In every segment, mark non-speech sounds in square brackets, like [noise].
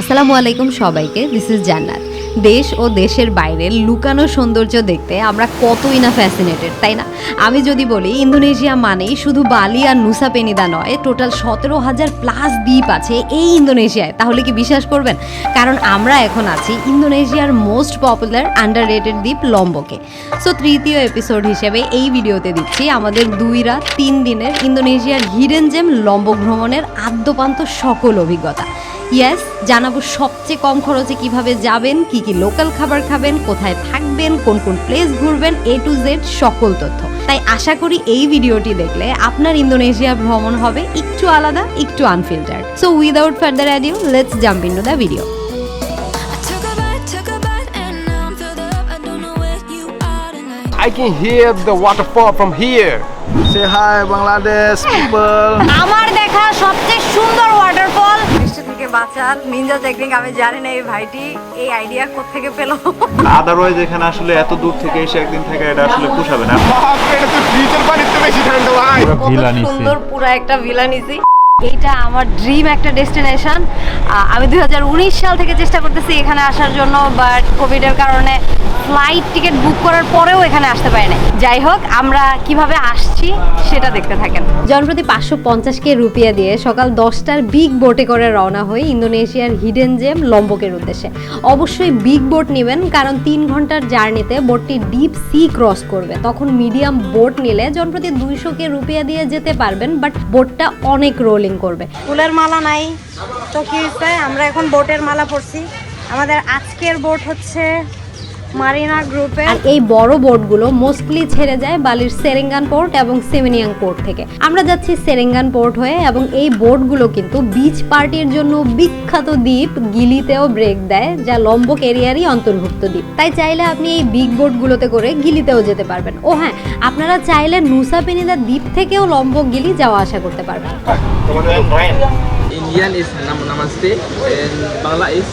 আসসালামু আলাইকুম সবাইকে দিস ইজ জান্নাত। দেশ ও দেশের বাইরে লুকানো সৌন্দর্য দেখতে আমরা কতই না ফ্যাসিনেটেড তাই না? আমি যদি বলি, ইন্দোনেশিয়া মানেই শুধু বালি আর নুসা পেনিদা নয় টোটাল সতেরো হাজার প্লাস দ্বীপ আছে এই ইন্দোনেশিয়ায়। তাহলে কি বিশ্বাস করবেন? কারণ আমরা এখন আছি ইন্দোনেশিয়ার মোস্ট পপুলার আন্ডার রেটেড দ্বীপ লম্বকে। সো তৃতীয় এপিসোড হিসেবে এই ভিডিওতে দিচ্ছি আমাদের দুই রাত, তিন দিনের ইন্দোনেশিয়ার হিডেন জেম লম্বক ভ্রমণের আদ্যপান্ত সকল অভিজ্ঞতা। ইয়েস জানাব সবচেয়ে কম খরচে কীভাবে যাবেন কি কি লোকাল খাবার খাবেন কোথায় থাকবেন কোন কোন প্লেস ঘুরবেন এ টু জেড সকল তথ্য। তাই আশা করি এই ভিডিওটি দেখলে আপনার ইন্দোনেশিয়া ভ্রমণ হবে একটু আলাদা একটু unfiltered so without further adieu let's jump into the video I can hear the waterfall from here. Say hi, Bangladesh people. [laughs] আমার দেখা সবচেয়ে সুন্দর ওয়াটারফল বৃষ্টি থেকে বাঁচার নিনজা টেকনিক আমি জানি না এই ভাইটি এই আইডিয়া কোত্থেকে পেল? আদারওয়াইজ এখানে আসলে এত দূর থেকে এসে একদিন থেকে এটা আসলে পোষাবে না। সুন্দর পুরো একটা ভিলা নিছি। এইটা আমার ড্রিম একটা ডেস্টিনেশন আমি দু হাজার উনিশ সাল থেকে চেষ্টা করতেছি এখানে আসার জন্য বাট কোভিডের কারণে ফ্লাইট টিকিট বুক করার পরেও এখানে আসতে পারি না যাই হোক, আমরা কীভাবে আসছি সেটা দেখতে থাকেন। জনপ্রতি পাঁচশো পঞ্চাশ কে রুপিয়া দিয়ে সকাল দশটার বিগ বোটে করে রওনা হই ইন্দোনেশিয়ার হিডেন জেম লম্বকের উদ্দেশ্যে। অবশ্যই বিগ বোট নেবেন, কারণ তিন ঘণ্টার জার্নিতে বোটটি ডিপ সি ক্রস করবে। তখন মিডিয়াম বোট নিলে জনপ্রতি দুইশো কে রুপিয়া দিয়ে যেতে পারবেন বাট বোটটা অনেক রোলিং করবে। ফুলের মালা নাই তো কি আমরা এখন বোটের মালা পরছি। আমাদের আজকের বোট হচ্ছে মারিনা গ্রুপের আর এই বড় বোটগুলো মোস্টলি ছেড়ে যায় বালির সেরেঙ্গান পোর্ট এবং সেমিনিয়াং পোর্ট থেকে। আমরা যাচ্ছি সেরেঙ্গান পোর্ট হয়ে এবং এই বোটগুলো কিন্তু বিচ পার্টির জন্য বিখ্যাত দ্বীপ গিলিতেও ব্রেক দেয় যা লম্বক এরিয়ারই অন্তর্ভুক্ত দ্বীপ। তাই চাইলে আপনি এই বিগ বোটগুলোতে করে গিলিতেও যেতে পারবেন। ও হ্যাঁ আপনারা চাইলে নুসা পেনিদা দ্বীপ থেকেও লম্বক গিলি যাওয়া আসা করতে পারবেন। Indian is nam namaste and Bangla is?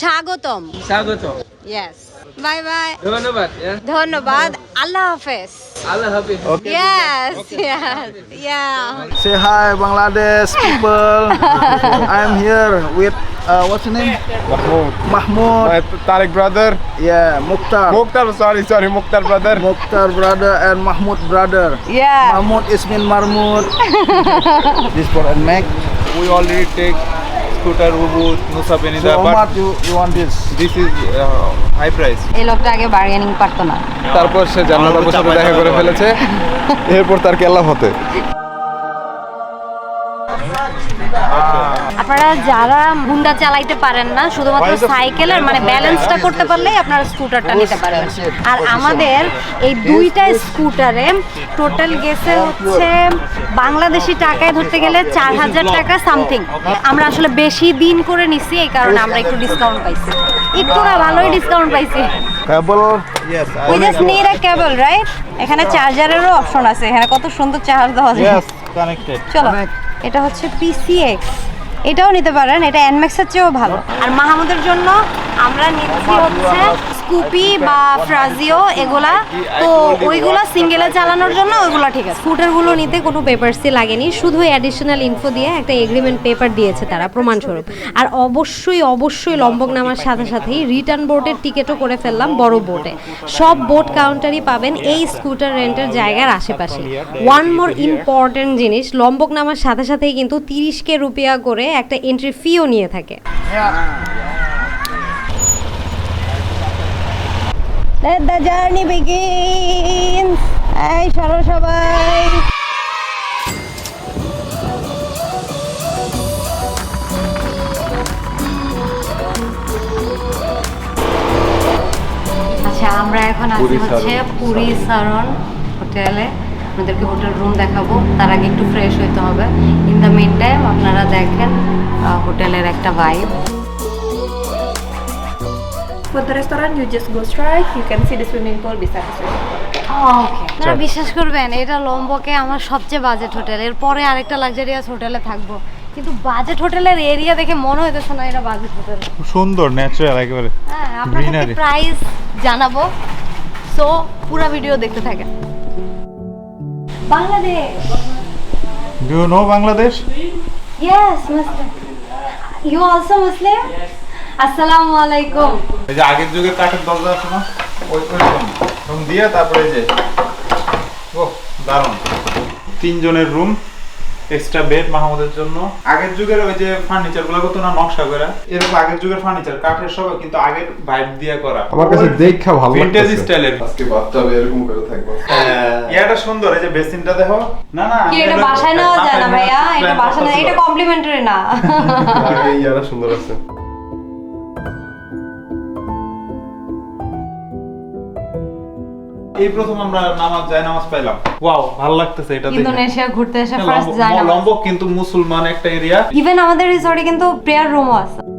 স্বাগতম Sagoto. ইয়েস বাই বাই ধন্যবাদ yeah. ধন্যবাদ আল্লাহ হাফেজ Allah Hafiz. Yes, yes, yeah. Say hi, Bangladesh people. I'm here with uh, what's your name? Mahmoud. Mahmoud. My Tariq brother. Yeah, Mukhtar. Mukhtar, sorry, sorry, Mukhtar brother. Mukhtar brother and Mahmoud brother. Yeah. Mahmoud [laughs] Ismin Marmud. this for and Mac. We already take scooter Ubud Nusa Penida but you you want this this is high price এই লোকটা আগে bargaining পারতো না। তারপর সে জানালার বসে দেখা করে ফেলেছে। [laughs] এরপর তার কেলাম হতে? আপনারা যারা হুন্ডা চালাইতে পারেন না শুধুমাত্র সাইকেলের মানে ব্যালেন্সটা করতে পারলেই আপনারা স্কুটারটা নিতে পারবেন। আর আমাদের এই দুইটা স্কুটারে টোটাল গেছে হচ্ছে বাংলাদেশি টাকায় ধরতে গেলে চার হাজার টাকা সামথিং আমরা আসলে বেশি দিন করে নিছি এই কারণে আমরা একটু ডিসকাউন্ট পাইছি। একটু না ভালোই ডিসকাউন্ট পাইছি. We just need a cable right এখানে চার্জারেরও অপশন আছে এখানে কত সুন্দর চার্জ দেওয়া যায় চলো। এটা হচ্ছে পিসিএক্স এটাও নিতে পারেন, এটা এনম্যাক্সের চেয়েও ভালো। আর মাহমুদের জন্য আমরা নিচ্ছি হচ্ছে স্কুপি বা ফ্রাজিও এগুলা। তো ওইগুলা সিঙ্গেলে চালানোর জন্য ওইগুলা ঠিক আছে। স্কুটারগুলো নিতে কোনো পেপারসই লাগেনি, শুধু অ্যাডিশনাল ইনফো দিয়ে একটা এগ্রিমেন্ট পেপার দিয়েছে তারা প্রমাণস্বরূপ। আর অবশ্যই অবশ্যই লম্বক নামার সাথে সাথেই রিটার্ন বোটের টিকিটও করে ফেললাম বড় বোটে সব বোট কাউন্টারই পাবেন এই স্কুটার রেন্টের জায়গার আশেপাশে। ওয়ান মোর ইম্পর্টেন্ট জিনিস, লম্বক নামার সাথে সাথেই কিন্তু তিরিশ কে রুপিয়া করে একটা এন্ট্রি ফিও নিয়ে থাকে। Let the journey begins. এই সরো সবাই। আচ্ছা আমরা এখন আছি হচ্ছে পুরী সারন হোটেলে। আপনাদেরকে হোটেল রুম দেখাবো। তার আগে একটু ফ্রেশ হইতে হবে। ইন দ্য মেন টাইম আপনারা দেখেন আহ, হোটেলের একটা vibe For the restaurant, you just go straight. You can see the swimming pool beside the swimming pool. আপনারা বিশ্বাস করবেন এটা লম্বকে আমার সবচেয়ে বাজেট হোটেল এরপরে আরেকটা লাক্সারিয়াস হোটেলে থাকব। কিন্তু বাজেট হোটেলের এরিয়া দেখে মনে হইতেছে না এটা বাজেট হোটেল খুব সুন্দর ন্যাচারাল একেবারে হ্যাঁ Greenery. প্রাইস জানাব। সো পুরো ভিডিও দেখতে থাকেন। Bangladesh do you know Bangladesh yes mister you also Muslim আসসালামু আলাইকুম এই যে আগের যুগে কাঠের দরজা আছে না? ওই ওইরকম দিয়ে তারপরে যে ও দারুণ। তিনজনের রুম। এক্সট্রা বেড মাহমুদের জন্য। আগের যুগের ওই যে ফার্নিচারগুলো কত না নকশা করে। এরকম আগের যুগের ফার্নিচার কাঠের সব কিন্তু আগের ভাইব দিয়ে করা। আমার কাছে দেখা ভালো ভিন্টেজ স্টাইলের আজকে বাচ্চাবে এরকম করে থাকব। এটা সুন্দর এই যে বেসিনটা দেখো। না না কি এটা বাসায় নেওয়া যায় না ভাইয়া? এটা বাসায় না এটা কমপ্লিমেন্টারি না। এই ইয়ারা সুন্দর আছে। এই প্রথম আমরা নামাজ যায় নামাজ পাইলাম। ওয়াও ভালো লাগতেছে এটা দেখে। ইন্দোনেশিয়া ঘুরতে এসে হ্যাঁ, ফার্স্ট লম্বক- যায় না লম্বক কিন্তু মুসলমান একটা এরিয়া ইভেন আমাদের রিসর্টে কিন্তু প্রেয়ার রুমও আছে।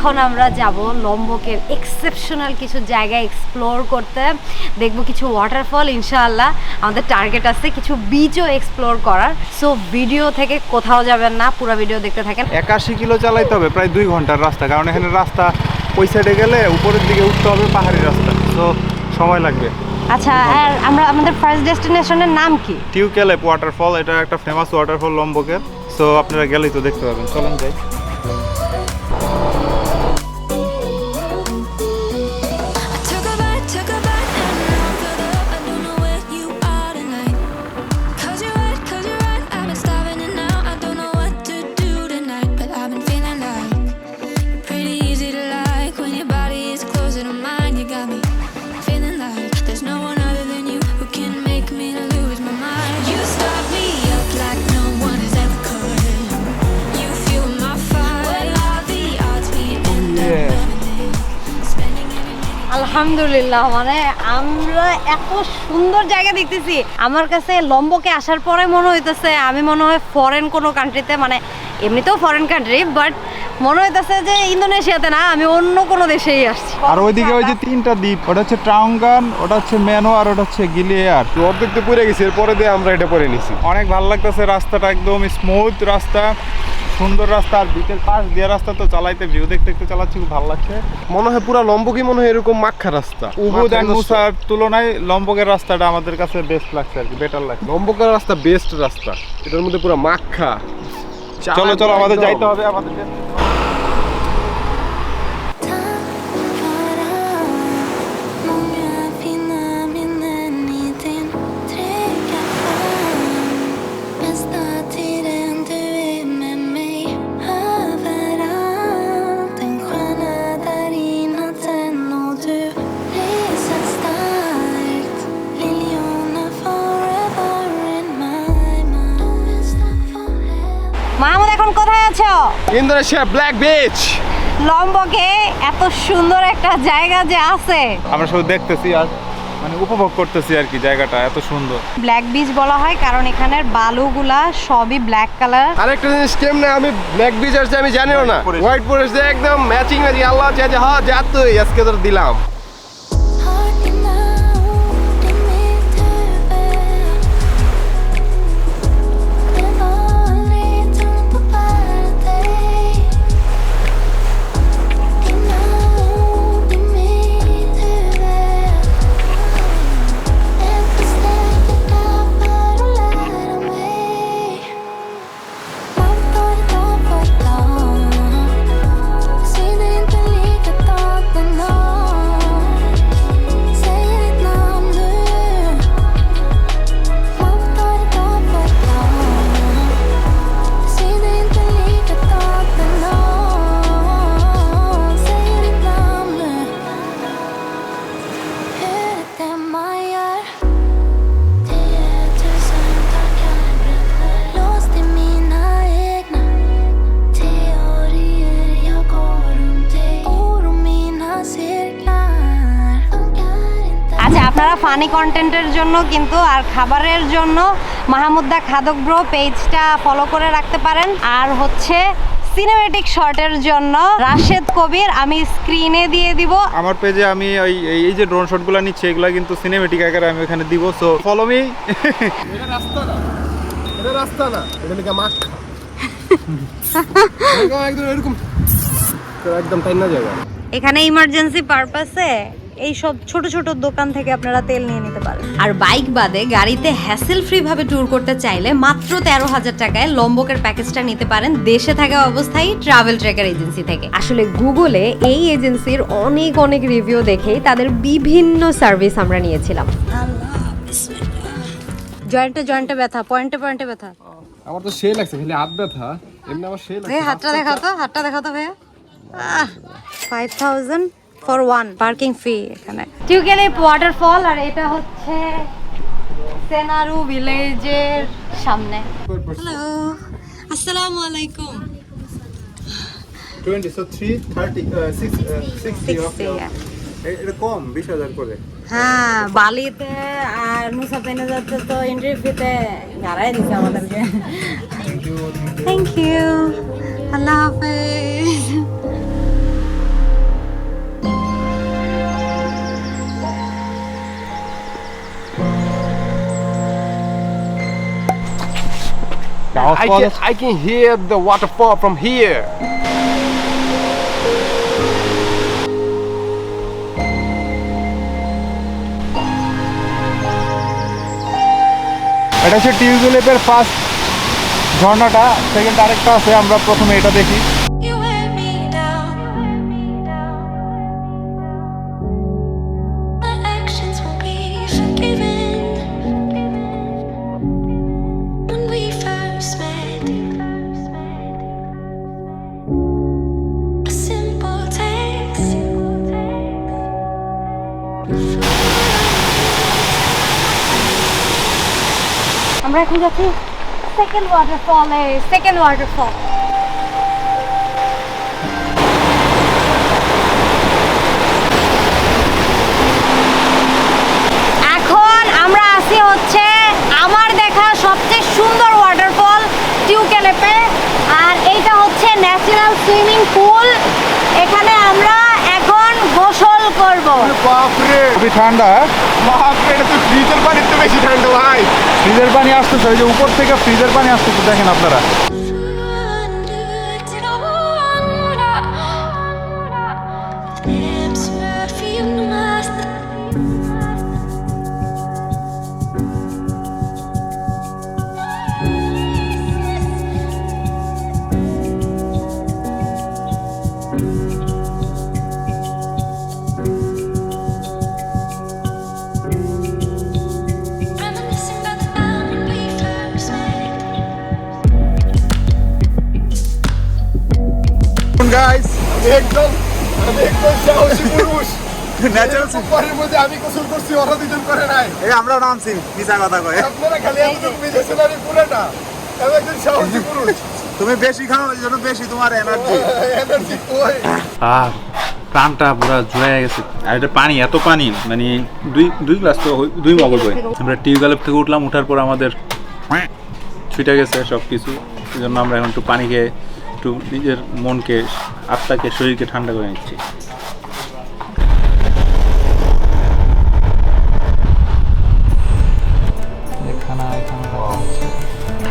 এখন আমরা যাব লম্বকের এক্সেপশনাল কিছু জায়গা এক্সপ্লোর করতে। দেখব কিছু ওয়াটারফল ইনশাআল্লাহ। আমাদের টার্গেট আছে কিছু বিচও এক্সপ্লোর করার। সো ভিডিও থেকে কোথাও যাবেন না পুরো ভিডিও দেখতে থাকেন। একাশি কিলো চালাইতে হবে প্রায় দুই ঘণ্টার রাস্তা। কারণ এখানে রাস্তা ওই সাইডে গেলে উপরের দিকে উঠতে হবে পাহাড়ি রাস্তা। তো সময় লাগবে। আচ্ছা আর আমরা আমাদের ফার্স্ট ডেস্টিনেশনের নাম কি? টিউক্যালেপ ওয়াটারফল এটা একটা ফেমাস ওয়াটারফল লম্বকের। সো আপনারা গেলেই তো দেখতে পাবেন। চলেন যাই। আলহামদুলিল্লাহ মানে আমরা এত সুন্দর জায়গা দেখতেছি। আমার কাছে লম্বকে আসার পরে মনে হইতেছে আমি মনে হয় ফরেন কোনো কান্ট্রিতে মানে এমনিতেও ফরেন কান্ট্রি বাট মনে হইতেছে যে ইন্দোনেশিয়াতে না আমি অন্য কোনো দেশেই আসছি। আর ওইদিকে ওই যে তিনটা দ্বীপ ওটা হচ্ছে ট্রাউঙ্গান ওটা হচ্ছে ম্যানো আর ওটা হচ্ছে গিলিয়ার তো অর্ধেক তো পড়ে গেছি এরপরে দিয়ে আমরা এটা পরে নিছি। অনেক ভালো লাগতেছে রাস্তাটা একদম স্মুথ রাস্তা। সুন্দর রাস্তা আর বিচের পাশ দিয়ে রাস্তা তো চালাইতে ভিউ দেখতে একটু চালাচ্ছি খুব ভালো লাগছে। মনে হয় পুরো লম্বকি মনে হয় এরকম মাখা রাস্তা। উবুদ অ্যান্ড মাথায় মুসার তুলনায় লম্বকের রাস্তাটা আমাদের কাছে বেস্ট লাগছে আর কি বেটার লাগছে। লম্বকের রাস্তা বেস্ট রাস্তা। এটার মধ্যে পুরো মাখা। চলো চলো আমাদের যাইতে হবে আমাদের মাহমুদ এখন কোথায় আছো? ইন্দোনেশিয়া ব্ল্যাক বিচ লম্বকে এত সুন্দর একটা জায়গা যে আছে। আমরা শুধু দেখতেছি আর মানে উপভোগ করতেছি আর কি জায়গাটা এত সুন্দর। ব্ল্যাক বিচ বলা হয় কারণ এখানের বালুগুলা সবই ব্ল্যাক কালার আরেকটা জিনিস কেমনে আমি ব্ল্যাক বিচ আসছে আমি জানিও না। হোয়াইট পরেছে একদম ম্যাচিং ম্যাচিং আল্লাহ চাই যে হ্যাঁ যা তুই আজকে তোর দিলাম। ফানি কন্টেন্টের জন্য কিন্তু আর খাবারের জন্য মাহমুদ্দা খাদক ব্রো পেজটা ফলো করে রাখতে পারেন। আর হচ্ছে সিনেমেটিক শর্টের জন্য রাশেদ কবির আমি স্ক্রিনে দিয়ে দিব। আমার পেজে আমি ওই এই- যে ড্রোন শটগুলো নিচ্ছি এগুলো কিন্তু সিনেমেটিক আকারে আমি ওখানে দিব সো ফলো মি এটা রাস্তা না। এটা রাস্তা না। এটা লেখা মাখা [laughs] এরকম একদম এরকম। তো একদম তাই না জায়গা। এখানে ইমার্জেন্সি পারপাসে এই সব ছোট ছোট দোকান থেকে আপনারা তেল নিয়ে নিতে পারেন। আর বাইক বাদে গাড়িতে হ্যাসেল ফ্রি ভাবে ট্যুর করতে চাইলে মাত্র তেরো হাজার টাকায় লম্বকের প্যাকেজটা নিতে পারেন দেশে থাকা অবস্থায় ট্রাভেল ট্রেকার এজেন্সি থেকে। আসলে গুগলে এই এজেন্সির অনেক অনেক রিভিউ দেখেই তাদের বিভিন্ন সার্ভিস আমরা নিয়েছিলাম। জয়েন্টে জয়েন্টে ব্যথা পয়েন্টে পয়েন্টে ব্যথা। আমার তো সেই লাগছে খালি হাত ব্যথা এমনি আমার সেই ভাই হাতটা দেখাও তো হাতটা দেখাও তো ভাইয়া। Five thousand for one parking fee এখানে। টিউকেলিপ ওয়াটারফল আর এটা হচ্ছে সেনারু ভিলেজের সামনে। হ্যালো আসসালামু আলাইকুম। 20 so 3 30 uh, 6 uh, 60 এটা কম 20000 করে। হ্যাঁ বালিতে আর যাচ্ছে তো এন্ট্রি ফিতে হারাই দিছে আমাদেরকে। থ্যাংক ইউ আল্লাহ হাফেজ। I can, I can hear the waterfall from here. এটা হচ্ছে টিউবওয়েলের ফার্স্ট ঝর্ণাটা সেকেন্ড আরেকটা আছে আমরা প্রথমে এটা দেখি আমরা এখন যাচ্ছি সেকেন্ড ওয়াটারফলে সেকেন্ড ওয়াটারফল এখন আমরা আছি হচ্ছে আমার দেখা সবচেয়ে সুন্দর ওয়াটারফল টিউকেলেপে আর এইটা হচ্ছে ন্যাচারাল সুইমিং পুল এখানে আমরা এখন গোসল করব। বাপরে! খুবই ঠান্ডা। বাপরে এটা তো ফ্রিজের পানির তো বেশি ঠান্ডা ভাই। ফ্রিজের পানি আসতেছে ওই যে উপর থেকে ফ্রিজের পানি আসতেছে দেখেন আপনারা। একদম আমি একদম সাহসী পুরুষ। [laughs] ন্যাচারাল পরের মধ্যে আমি গোসল করছি ওরা দুজন করে নাই। এই আমরা নামছি মিছা কথা কয়। আপনারা খালি এতটুকু বিদেশে নারী পুরে আমি একজন সাহসী পুরুষ। তুমি বেশি খাও এই জন্য বেশি তোমার এনার্জি এনার্জি [laughs] কই? আহ প্রাণটা পুরো জুড়ে গেছে। আর এটা পানি এত পানি মানে দুই দুই গ্লাস তো দুই মগল বই আমরা টিউবওয়েল থেকে উঠলাম উঠার পর আমাদের ছুটে গেছে সব কিছু এই জন্য আমরা এখন একটু পানি খেয়ে একটু নিজের মনকে আত্মাকে শরীরকে ঠান্ডা করে নিচ্ছি।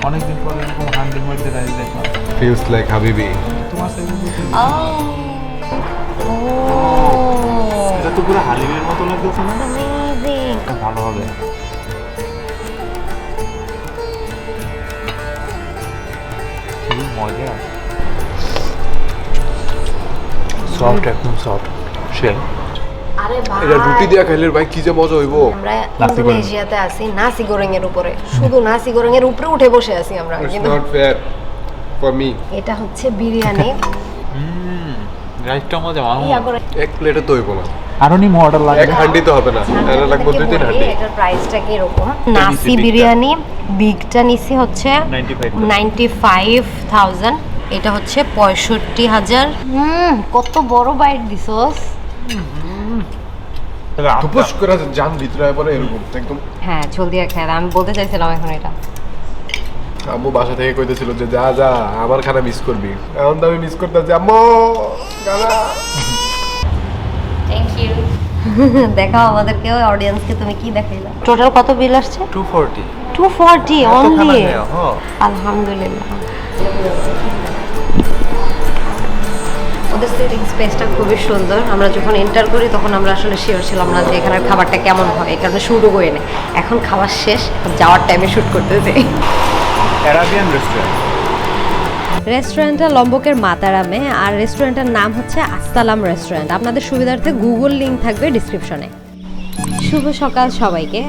অনেকদিন পরে এরকম হান্ডির মধ্যে দাঁড়িয়ে দেখলাম। ফিলস লাইক হাবিবি তোমার সাইজে এটা তো পুরো হালিমের মতো লাগতেছে না? ভালো হবে। মজা সফট একদম সফট শেল আরে এটা রুটি দিয়া খাইলে ভাই কি যে মজা হইবো? আমরা ইন্দোনেশিয়াতে আছি নাসি গোরেং এর উপরে। শুধু নাসি গোরেং এর উপরে উঠে বসে আছি আমরা কিন্তু নট ফেয়ার ফর মি এটা হচ্ছে বিরিয়ানি। [laughs] হুম রাইসটা মজা মামু। এক প্লেটে তো হইবো না। আরও নি মডেল লাগে এক হান্ডি তো হবে না। এটা লাগবে দুই তিন হান্ডি এটার প্রাইসটা কি এরকম নাসি? বিরিয়ানি বিগটা নিছি হচ্ছে 95 নাইনটি ফাইভ থাউজেন্ড এটা হচ্ছে পঁয়ষট্টি হাজার। হুম কত বড় বাইট দিছস। টুপুস করে জান ভিতরে পরে এরকম একদম। হ্যাঁ ঝোল দিয়ে খেয়ে আমি বলতে চাইছিলাম এখন এটা। আম্মু বাসা থেকে কইতেছিল যে যা যা আমার খানা মিস করবি। এখন তো আমি মিস করতেছি আম্মু গানা থ্যাংক ইউ দেখাও আমাদেরকে অডিয়েন্সকে তুমি কি দেখাইলা? টোটাল কত বিল আসছে? 240 টু ফর্টি অনলি হ্যাঁ। আলহামদুলিল্লাহ। আমাদের সিটিং স্পেসটা খুবই সুন্দর। আমরা যখন এন্টার করি তখন আমরা আসলে শিওর ছিলাম না যে এখানের খাবারটা কেমন হয়। এই কারণে শুটও করে নেই। এখন খাবার শেষ যাওয়ার টাইমে শ্যুট করতেছি। অ্যারাবিয়ান রেস্টুরেন্ট রেস্টুরেন্টটা লম্বকের মাতারামে আর রেস্টুরেন্টের নাম হচ্ছে আস্তালাম রেস্টুরেন্ট আপনাদের সুবিধার্থে গুগল লিংক থাকবে ডিসক্রিপশনে শুভ সকাল সবাইকে।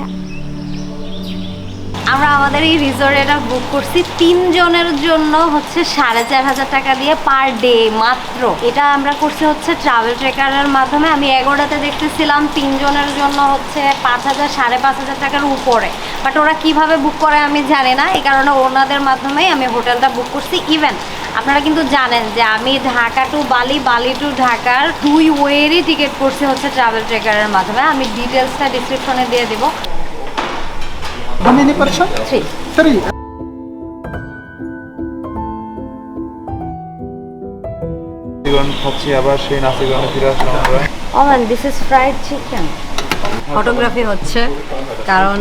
আমরা আমাদের এই রিসর্ট এটা বুক করছি তিনজনের জন্য হচ্ছে সাড়ে চার হাজার টাকা দিয়ে পার ডে মাত্র। এটা আমরা করছি হচ্ছে ট্রাভেল ট্রেকারের মাধ্যমে। আমি এগারোটাতে দেখতেছিলাম তিনজনের জন্য হচ্ছে পাঁচ হাজার, সাড়ে পাঁচ হাজার টাকার উপরে। বাট ওরা কীভাবে বুক করে আমি জানি না। এই কারণে ওনাদের মাধ্যমেই আমি হোটেলটা বুক করছি ইভেন আপনারা কিন্তু জানেন যে আমি ঢাকা টু বালি বালি টু ঢাকার দুই ওয়েরই টিকিট করছি হচ্ছে ট্রাভেল ট্রেকারের মাধ্যমে। আমি ডিটেলসটা ডিসক্রিপশনে দিয়ে দেবো। How many person? Three. নাসিগণ খাচ্ছি আবার সেই নাসিগণে ফিরে আসলাম আমরা। Oh man this is fried chicken photography হচ্ছে কারণ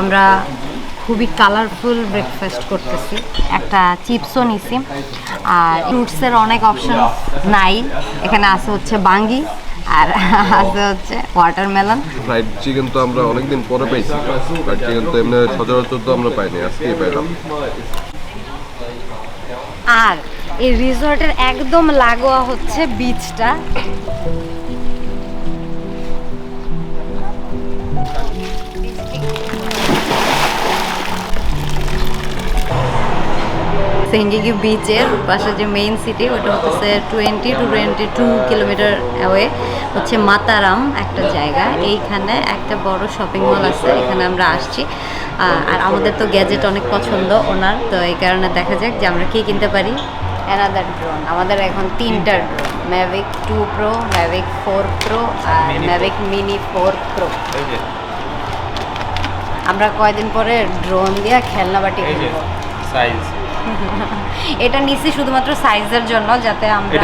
আমরা খুবই কালারফুল ব্রেকফাস্ট করতেছি। একটা চিপসও নিছি। আর ফ্রুটসের অনেক অপশন নাই। এখানে আছে হচ্ছে বাঙ্গি আর আছে হচ্ছে ওয়াটারমেলন ফ্রাইড চিকেন তো আমরা অনেকদিন পরে পাইছি। ফ্রাইড চিকেন তো এমনি সচরাচর তো আমরা পাইনি আজকে পাইলাম। আর এই রিসর্টের একদম লাগোয়া হচ্ছে বিচটা সেঙ্গিগি বিচের পাশে যে মেইন সিটি ওটা হচ্ছে twenty two twenty two kilometer away হচ্ছে মাতারাম একটা জায়গা। এইখানে একটা বড় শপিং মল আছে এখানে আমরা আসছি। আর আমাদের তো গ্যাজেট অনেক পছন্দ ওনার তো এই কারণে দেখা যাক যে আমরা কী কিনতে পারি। অ্যানাদার ড্রোন আমাদের এখন তিনটা drone Mavic two Pro Mavic four Pro আর ম্যাভিক মিনি ফোর প্রো আমরা কয়দিন পরে ড্রোন দিয়ে খেলনা বাটি কিনবো সাইজ এটা নিছি শুধুমাত্র সাইজের জন্য যাতে আমরা।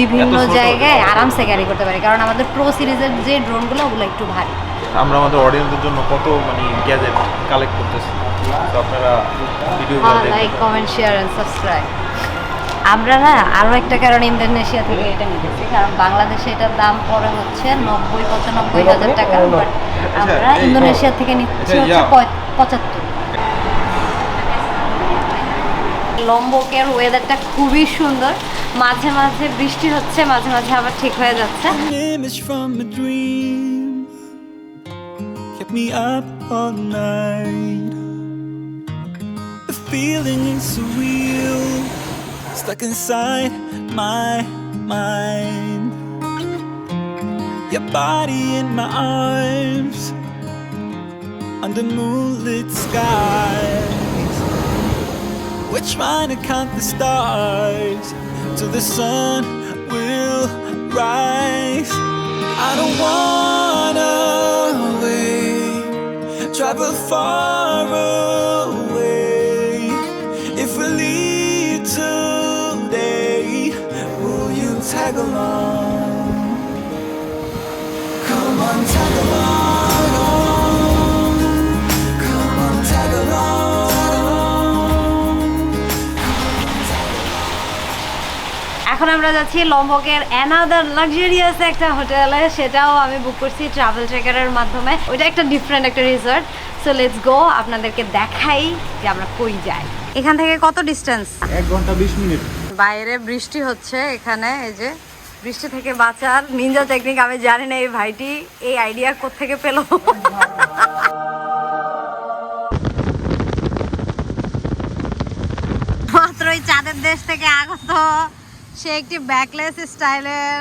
বিভিন্ন জায়গায় আরামসে ক্যারি করতে পারি। কারণ আমাদের প্রো সিরিজের যে ড্রোনগুলো ওগুলো একটু ভারী। আমরা আমাদের অডিয়েন্সের জন্য কত মানে গ্যাজেট কালেক্ট করতেছি। আপনারা like comment share and subscribe আমরা না আরও একটা কারণ ইন্দোনেশিয়া থেকে এটা নিতেছি। কারণ বাংলাদেশে এটার দাম পড়ে হচ্ছে নব্বই পঁচানব্বই হাজার টাকা। বাট আমরা ইন্দোনেশিয়া থেকে নিচ্ছি আচ্ছা, হচ্ছে পঁচাত্তর। লম্বকের ওয়েদারটা খুবই সুন্দর মাঝে মাঝে বৃষ্টি হচ্ছে মাঝে মাঝে আবার ঠিক হয়ে যাচ্ছে me up all night. The feeling is surreal, stuck inside my mind. Your body in my arms, under moonlit skies. We're trying to count the stars till the sun will rise. I don't wanna wait, travel far away. If we leave today, will you tag along? Come on, tag along. এখন আমরা যাচ্ছি লম্বকের another luxurious একটা হোটেলে। সেটাও আমি বুক করছি travel ট্রেকারের মাধ্যমে। ওইটা একটা ডিফারেন্ট একটা রিসর্ট সো লেটস গো আপনাদেরকে দেখাই যে আমরা কই যাই। এখান থেকে কত ডিস্টেন্স এক ঘণ্টা বিশ মিনিট। বাইরে বৃষ্টি হচ্ছে এখানে এই যে। বৃষ্টি থেকে বাঁচার নিঞ্জা টেকনিক আমি জানি না এই ভাইটি। এই আইডিয়া কোত্থেকে পেল? মাত্রই চাঁদের দেশ থেকে আগত। সে একটি ব্যাকলেস স্টাইলের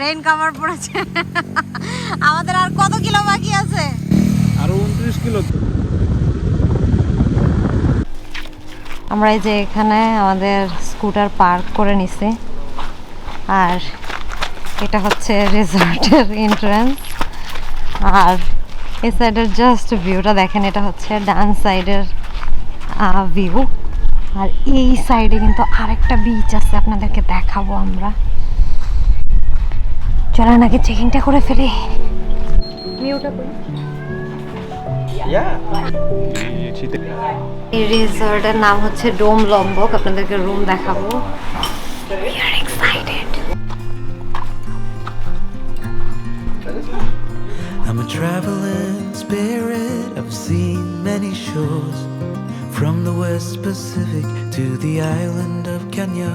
রেইন কাভার পরেছে। আমাদের আর কত কিলো বাকি আছে? আরও উনত্রিশ কিলো। আমরা এই যে এখানে আমাদের স্কুটার পার্ক করে নিছি। আর এটা হচ্ছে রিসর্টের এন্ট্রান্স আর এই সাইডের জাস্ট ভিউটা দেখেন এটা হচ্ছে ডান সাইডের ভিউ আর এই সাইডে কিন্তু আরেকটা বিচ আছে আপনাদেরকে দেখাবো আমরা। চলেন আগে চেকিংটা করে ফেলি। এই রিসর্টের নাম হচ্ছে ডোম লম্বক আপনাদেরকে রুম দেখাবো। I'm a traveling spirit, I've seen many shores. From the West Pacific to the island of Kenya.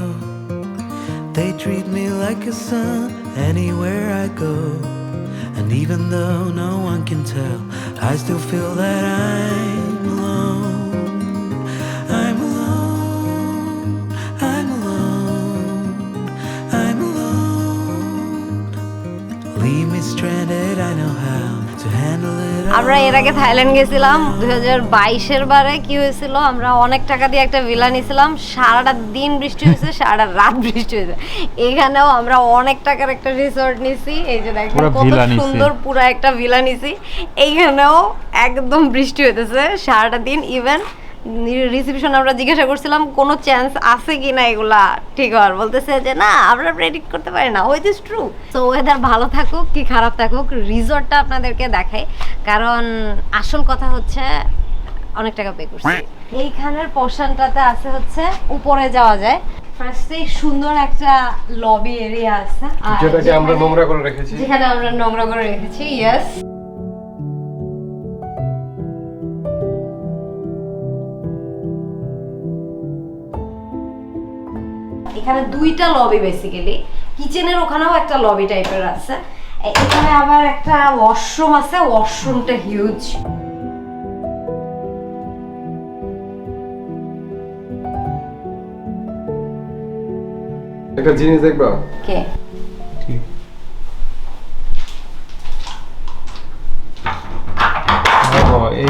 They treat me like a son anywhere I go. And even though no one can tell, I still feel that I'm alone. I'm alone. I'm alone. I'm alone. Leave me stranded, I know how. আমরা এর আগে Thailand গেছিলাম দুই হাজার বাইশের বারে কি হয়েছিল? আমরা অনেক টাকা দিয়ে একটা ভিলা নিয়েছিলাম সারাটা দিন বৃষ্টি হয়েছে সারাটা রাত বৃষ্টি হয়েছে। এখানেও আমরা অনেক টাকার একটা রিসোর্ট নিছি এই যে দেখেন কত সুন্দর পুরো একটা ভিলা নিছি। এইখানেও একদম বৃষ্টি হইতেছে সারাটা দিন ইভেন রিসিপশন আমরা জিজ্ঞাসা করছিলাম কোনো চান্স আছে কি না এগুলা? ঠিক হওয়ার বলতেছে যে না আমরা প্রেডিক্ট করতে পারি না। ওই ইজ ট্রু তো ওয়েদার ভালো থাকুক কি খারাপ থাকুক রিসর্টটা আপনাদেরকে দেখাই। কারণ আসল কথা হচ্ছে অনেক টাকা পে করছি। এইখানের পোর্শনটাতে আছে হচ্ছে উপরে যাওয়া যায়। ফার্স্টে সুন্দর একটা লবি এরিয়া আছে। যেটাকে আমরা নোংরা করে রেখেছি। যেখানে আমরা নোংরা করে রেখেছি ইয়েস এখানে দুইটা লবি বেসিক্যালি কিচেনের ওখানেও একটা লবি টাইপের আছে। এখানে আবার একটা ওয়াশরুম আছে ওয়াশরুমটা হিউজ একটা জিনিস দেখবা? কে? এই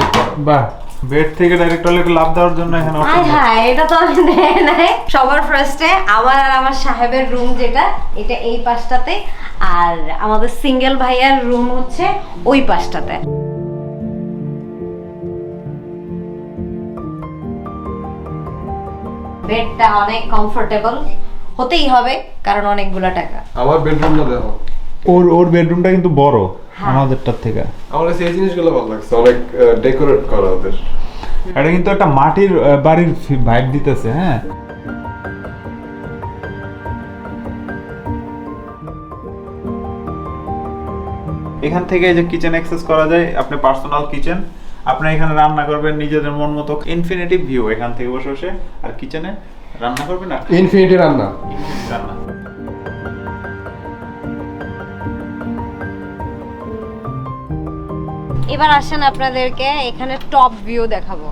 বাহ। বেড থেকে ডাইরেক্ট টয়লেটে লাভ দেওয়ার জন্য এখানে হাই হাই এটা তো আমি দেয় নাই। সবার ফার্স্টে আমার আর আমার সাহেবের রুম যেটা এটা এই পাশটাতে আর আমাদের সিঙ্গেল ভাইয়ার রুম হচ্ছে ওই পাশটাতে। বেডটা অনেক কমফোর্টেবল হতেই হবে কারণ অনেকগুলো টাকা। আমার বেডরুমটা দেখো। ওর ওর বেডরুমটা কিন্তু বড়। আমাদেরটার থেকে। আমার কাছে এই জিনিসগুলো ভালো লাগছে অনেক ডেকোরেট করা ওদের। এটা কিন্তু একটা মাটির বাড়ির ভাইব দিতেছে হ্যাঁ। এখান থেকে যে কিচেন অ্যাক্সেস করা যায় আপনি পার্সোনাল কিচেন আপনি এখানে রান্না করবেন নিজেদের মন মতো ইনফিনিটিভ ভিউ এখান থেকে বসে বসে আর কিচেনে রান্না করবেন না ইনফিনিটি রান্না। ইনফিনিটি রান্না। এবার আসেন আপনাদেরকে এখানে টপ ভিউ দেখাবো।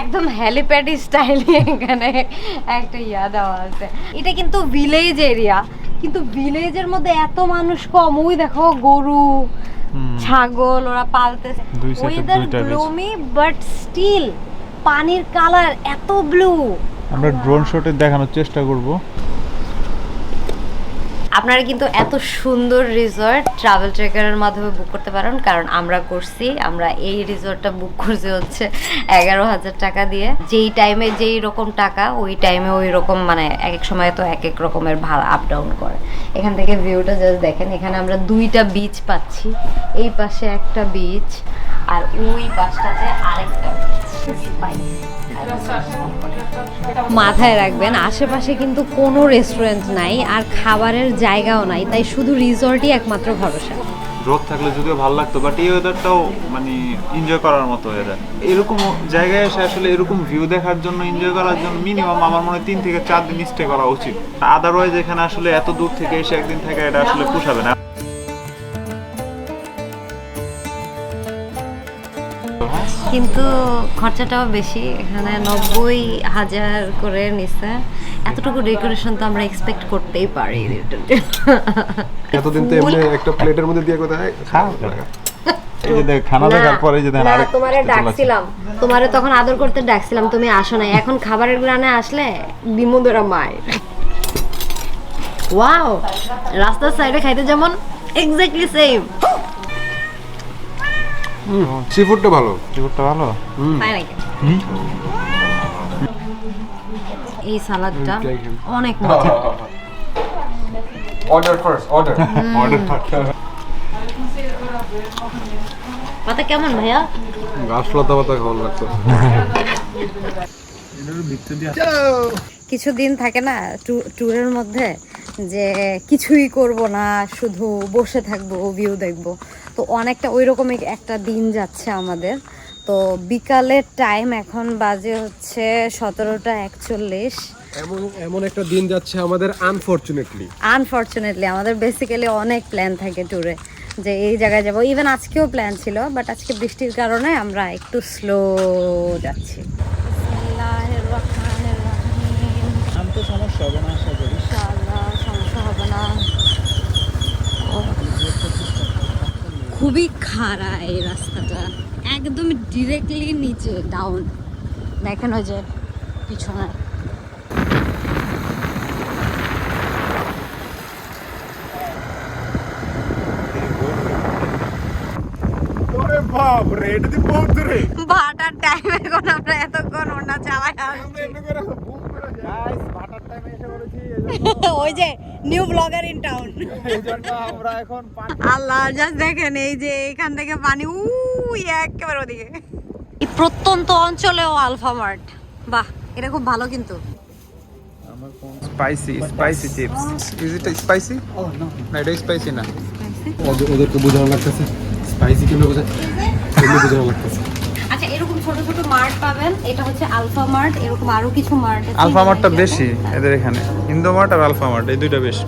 একদম হ্যালিপ্যাড স্টাইলে এখানে একটা ইয়া দেওয়া আছে। এটা কিন্তু ভিলেজ এরিয়া কিন্তু ভিলেজের মধ্যে এত মানুষ কম। ওই দেখো গরু ছাগল ওরা পালতেছে। ওয়েদার গ্লোমি বাট স্টিল পানির কালার এত ব্লু আমরা ড্রোন শটে দেখানোর চেষ্টা করব। আপনারা কিন্তু এত সুন্দর রিসর্ট ট্রাভেল ট্রেকারের মাধ্যমে বুক করতে পারেন, কারণ আমরা করছি, আমরা এই রিসর্টটা বুক করছি হচ্ছে এগারো হাজার টাকা দিয়ে। যেই টাইমে যেই রকম টাকা, ওই টাইমে ওই রকম মানে এক এক সময় তো এক এক রকমের ভাড়া আপ ডাউন করে। এখান থেকে ভিউটা জাস্ট দেখেন, এখানে আমরা দুইটা বিচ পাচ্ছি। এই পাশে একটা বিচ আর ওই পাশটাতে আরেকটা বিচ মাথায় রাখবেন, আশেপাশে কিন্তু কোনো রেস্টুরেন্ট নাই আর খাবারের জায়গাও নাই, তাই শুধু রিসর্টই একমাত্র ভরসা। রোদ থাকলে যদিও ভালো লাগতো বাট এই ওয়েদারটাও মানে এনজয় করার মতো ওয়েদার এরকম জায়গায় এসে আসলে এরকম ভিউ দেখার জন্য এনজয় করার জন্য মিনিমাম আমার মনে হয় তিন থেকে চার দিন স্টে করা উচিত। আদারওয়াইজ এখানে আসলে এত দূর থেকে এসে একদিন থেকে এটা আসলে পোষাবে না। কিন্তু খরচাটাও বেশি এখানে নব্বই হাজার করে নিছে। এতটুকু ডেকোরেশন তো আমরা এক্সপেক্ট করতেই পারি। এতদিন তো এমনি একটা প্লেটের মধ্যে দিয়ে কোথায় খাও? এই যে খানা দেখার পরে যে না তোমারে ডাকছিলাম। তোমারে তখন আদর করতে ডাকছিলাম তুমি আসো না এখন খাবারের গ্রানে আসলে বিমুদরা মায়। ওয়াও রাস্তার সাইডে খাইতে যেমন এক্স্যাক্টলি সেম সি ফুডটা ভালো? চিকুরটা ভালো তাই এই সালাদটা অনেক মজা অর্ডার ফার্স্ট অর্ডার অর্ডার পাতা কেমন ভাইয়া? গাছ লতা পাতা কিছুদিন থাকে না ট্যুরের মধ্যে যে কিছুই করব না শুধু বসে থাকব ভিউ দেখব। তো অনেকটা ওই রকমই একটা দিন যাচ্ছে আমাদের। তো বিকালের টাইম এখন বাজে হচ্ছে সতেরোটা একচল্লিশ। এমন এমন একটা দিন যাচ্ছে আমাদের আনফরচুনেটলি আনফর্চুনেটলি আমাদের বেসিক্যালি অনেক প্ল্যান থাকে ট্যুরে যে এই জায়গায় যাব। ইভেন আজকেও প্ল্যান ছিল বাট আজকে বৃষ্টির কারণে আমরা একটু স্লো যাচ্ছি। সমস্যা হবে না সমস্যা হবে না। খুবই খাড়া এই রাস্তাটা। একদম ডিরেক্টলি নিচে ডাউন দেখেন ওই যে পিছনে। ভাটার টাইম এখন আমরা এতক্ষণ ওনা চালাই আসছি। [laughs] ওই যে নিউ ব্লগার ইন টাউন এই আমরা এখন [laughs] আল্লাহ জাস্ট দেখেন এই যে এখান থেকে পানি একেবারে ওদিকে। এই প্রত্যন্ত অঞ্চলেও আলফা মার্ট। বাহ এটা খুব ভালো কিন্তু। Spicy spicy chips is it spicy না এটা স্পাইসি না। ওদেরকে বোঝানো লাগতেছে। স্পাইসি কেন বোঝানো লাগতেছে? ছোট ছোট মার্ট পাবেন। এটা হচ্ছে আলফা মার্ট, এরকম আরও কিছু মার্ট আলফা মার্টটা বেশি এদের এখানে। ইন্দো মার্ট আর আলফা মার্ট, এই দুইটা বেশি।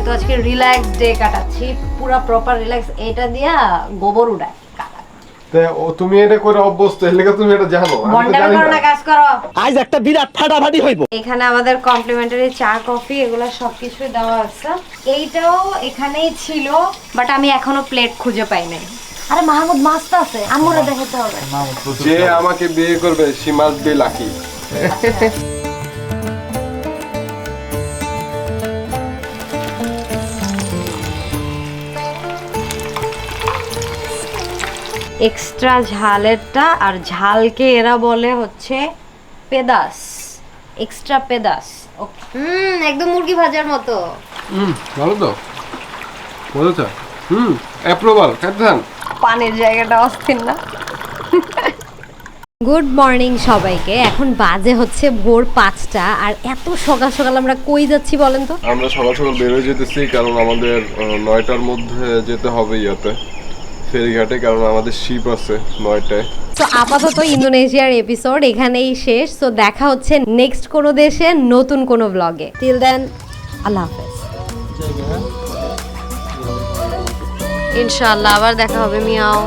যেহেতু আজকে রিল্যাক্স ডে কাটাচ্ছি পুরো প্রপার রিল্যাক্স এটা দিয়া গোবর উড়ায় তুমি এটা করে অভ্যস্ত এর তুমি এটা জানো আমি তো বন্ডার জানি করো না। না কাজ করো। আজ একটা বিরাট ফাটাফাটি হইব। এখানে আমাদের কমপ্লিমেন্টারি চা কফি এগুলো সবকিছু দেওয়া আছে। এইটাও এখানেই ছিল বাট আমি এখনও প্লেট খুঁজে পাই নাই। আরে মাহমুদ মাছটা আছে আমুরে দেখাতে হবে। যে আমাকে বিয়ে করবে she must be lucky extra ঝালেরটা আর ঝালকে এরা বলে হচ্ছে পেদাস এক্সট্রা পেদাস। হুম একদম মুরগি ভাজার মতো। হুম ভালো তো। বলেছ? হুম অ্যাপ্রুভাল খাইতে পানির জায়গাটা অস্থির না? গুড মর্নিং সবাইকে। এখন বাজে হচ্ছে ভোর পাঁচটা আর এত সকাল সকাল আমরা কই যাচ্ছি বলেন তো? আমরা সকাল সকাল বেরোয় যেতেছি কারণ আমাদের নয়টার মধ্যে যেতে হবে ইয়াতে। ফেরিঘাটে কারণ আমাদের শিপ আছে নয়টায়। তো আপাতত ইন্দোনেশিয়ার এপিসোড এখানেই শেষ। তো দেখা হচ্ছে নেক্সট কোনো দেশে নতুন কোনো ব্লগে টিল দেন আল্লাহ হাফেজ। ইনশাআল্লাহ আবার দেখা হবে মিয়াও।